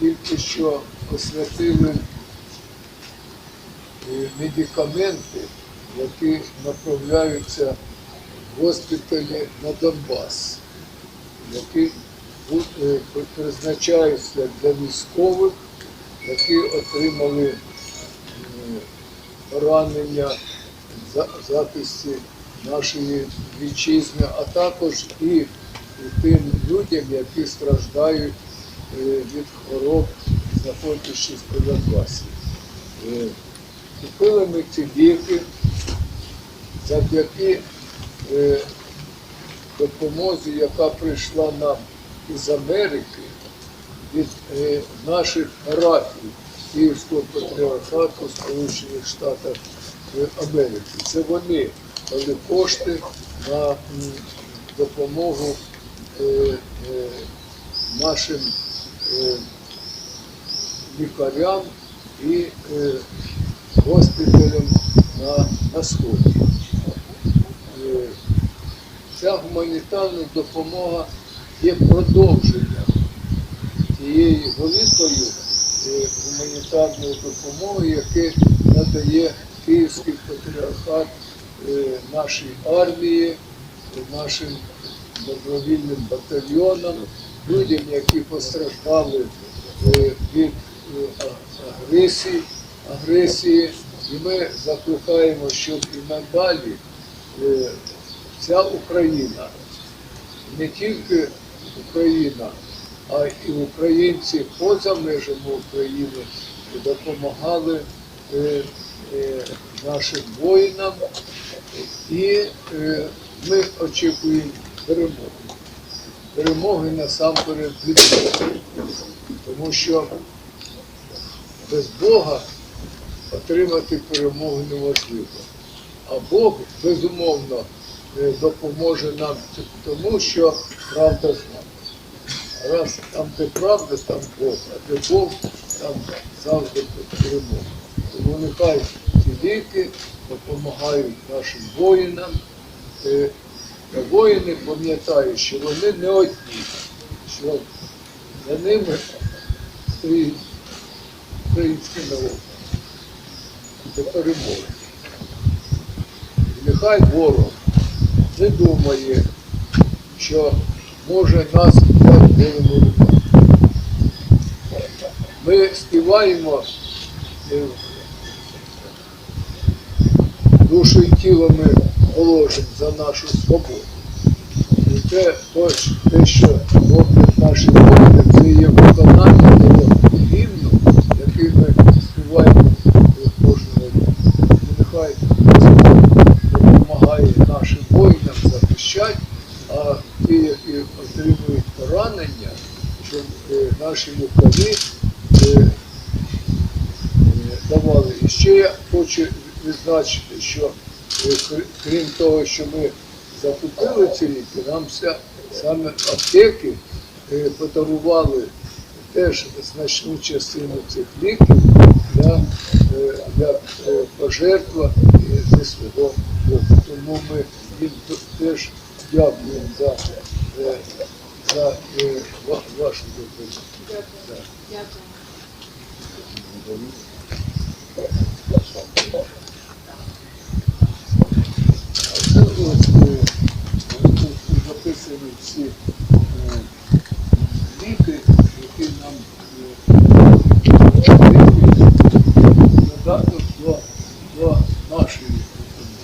тільки що освятили е, медикаменти, які направляються в госпіталі на Донбас, які е, при- призначаються для військових, які отримали е, поранення в захисті нашої вітчизни, а також і тим людям, які страждають від хвороб, знаходячись при Донбасі. Е, Купили ми ці ліки завдяки е, допомозі, яка прийшла нам із Америки, від е, наших парафій Київського патріархату Сполучених Штатів е, Америки. Це вони дали кошти на допомогу е, е, нашим е, лікарям і е, госпіталям на, на сході. Е, Ця гуманітарна допомога є продовженням тієї великої е, гуманітарної допомоги, яке надає Київський патріархат е, нашій армії, е, нашим добровільним батальйонам, людям, які постраждали е, від е, агресії, агресії. І ми закликаємо, щоб і надалі е, вся Україна, не тільки Україна, а і українці поза межами України допомагали е, е, нашим воїнам, і е, ми очікуємо перемоги. Перемоги насамперед від Бога. Тому що без Бога отримати перемогу неможливо. А Бог, безумовно, е, допоможе нам тому, що правда з нами. Раз там, де правда, там Бог, а де Бог, там завжди перемога. Тому нехай ці ліки допомагають нашим воїнам. Воїни пам'ятають, що вони не одні, що за ними стоїть український народ до перемоги. Нехай ворог не думає, що може нас взяти руками. Ми співаємо е, душу і тіло ми положимо за нашу свободу. І те, те, що роблять наші воїни, це є виконання того гімну, який ми співаємо кожного року. І нехай допомагає нашим воїнам захищати, а ті, які отримують поранення, щоб е, наші лікарі е, е, давали. І ще я хочу відзначити, що крім того, що ми закупили ці ліки, нам вся, саме аптеки е, подарували теж значну частину цих ліків для, е, для е, пожертва е, зі свого боку. Тому ми їм теж дякуємо за, е, за е, вашу допомогу. Дякую. А це ось е, тут записані всі е, ліки, які нам е, додаток до, до нашої.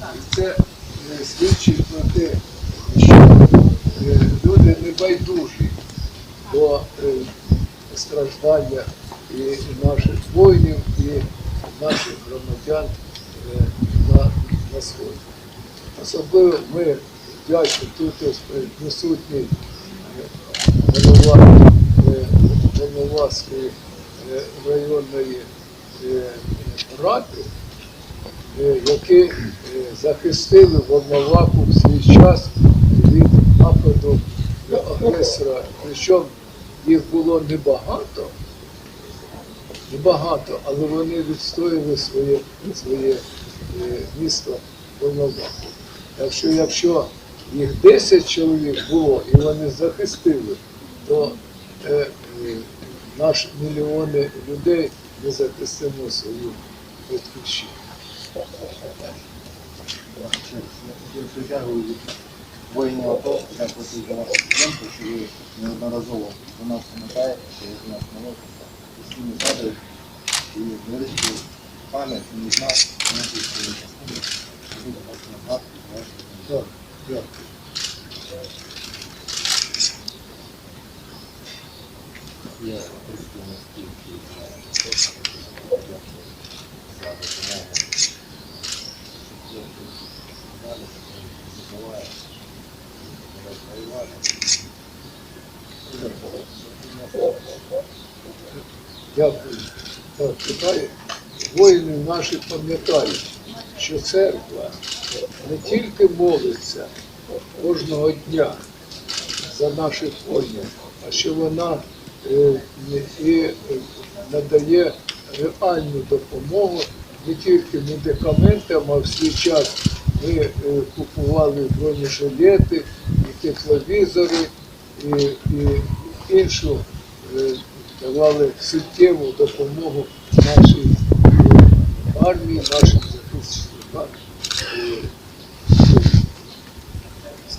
І це е, свідчить про те, що люди не байдужі до страждання і, наших воїнів, і наших громадян на, на сході. Особливо ми вдячні тут ось присутній е, голова Волноваської е, районної е, ради, е, які захистили Волноваку в свій час від нападу агресора. Причому їх було небагато, небагато, але вони відстояли своє, своє місто Волноваку. Так що якщо їх 10 чоловік було і вони захистили, то е, е, наш мільйони людей не захистимо свою батьківщину. Воїнів АТО, дякую за вашу підтримку, що ви неодноразово до нас пам'ятаєте, що ви до нас молитеся, постійно згадуєте і бережіть пам'ять від нас, нашої своєї частини, буде вас дякую. Я. Дякую. Воїни наші пам'ятають, що церква не тільки молиться кожного дня за наших воїнів, а що вона е, і е, надає реальну допомогу не тільки медикаментам, а в свій час ми е, купували бронежилети, і тепловізори, і, і іншу давали суттєву допомогу нашій армії, нашим